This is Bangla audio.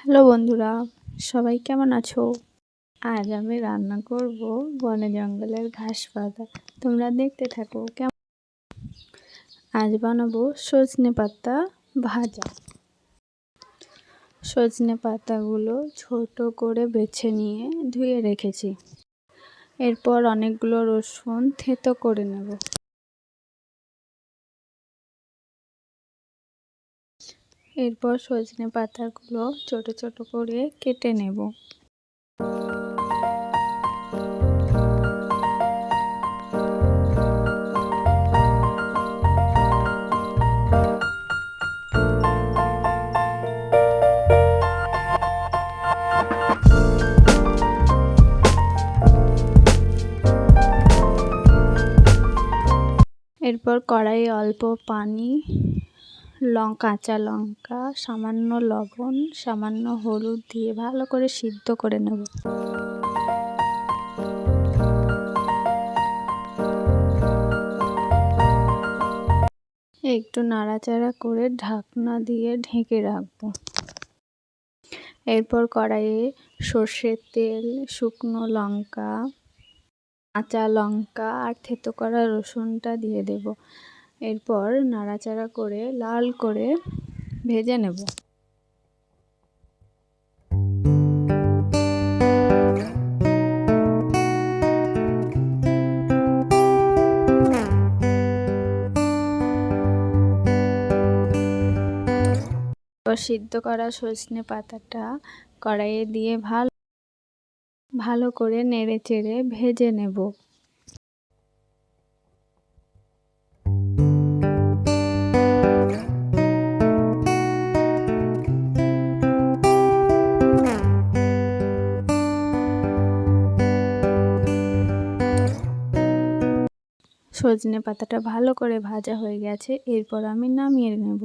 হ্যালো বন্ধুরা, সবাই কেমন আছো? আজ আমি রান্না করব বনে জঙ্গলের ঘাস পাতা। তোমরা দেখতে থাকো কেমন? আজ বানাবো সজনে পাতা ভাজা। সজনে পাতাগুলো ছোট করে বেছে নিয়ে ধুয়ে রেখেছি। এরপর অনেকগুলো রসুন থেতো করে নেব। এরপর সজনে পাতাগুলো ছোট ছোট করে কেটে নেব। এরপর কড়াইয়ে অল্প পানি লঙ্কা কাঁচা লঙ্কা, সামান্য লবণ, সামান্য হলুদ দিয়ে ভালো করে সিদ্ধ করে নেব। একটু নাড়াচাড়া করে ঢাকনা দিয়ে ঢেকে রাখব। এরপর কড়াইয়ে সর্ষের তেল, শুকনো লঙ্কা, কাঁচা লঙ্কা আর থেতো করা রসুনটা দিয়ে দেব। এরপর নাড়াচাড়া করে লাল করে ভেজে নেব। সিদ্ধ করা সজনে পাতাটা কড়াইয়ে দিয়ে ভালো ভালো করে নেড়ে চেড়ে ভেজে নেব। সজনে পাতাটা ভালো করে ভাজা হয়ে গেছে এরপর আমি নামিয়ে নেব।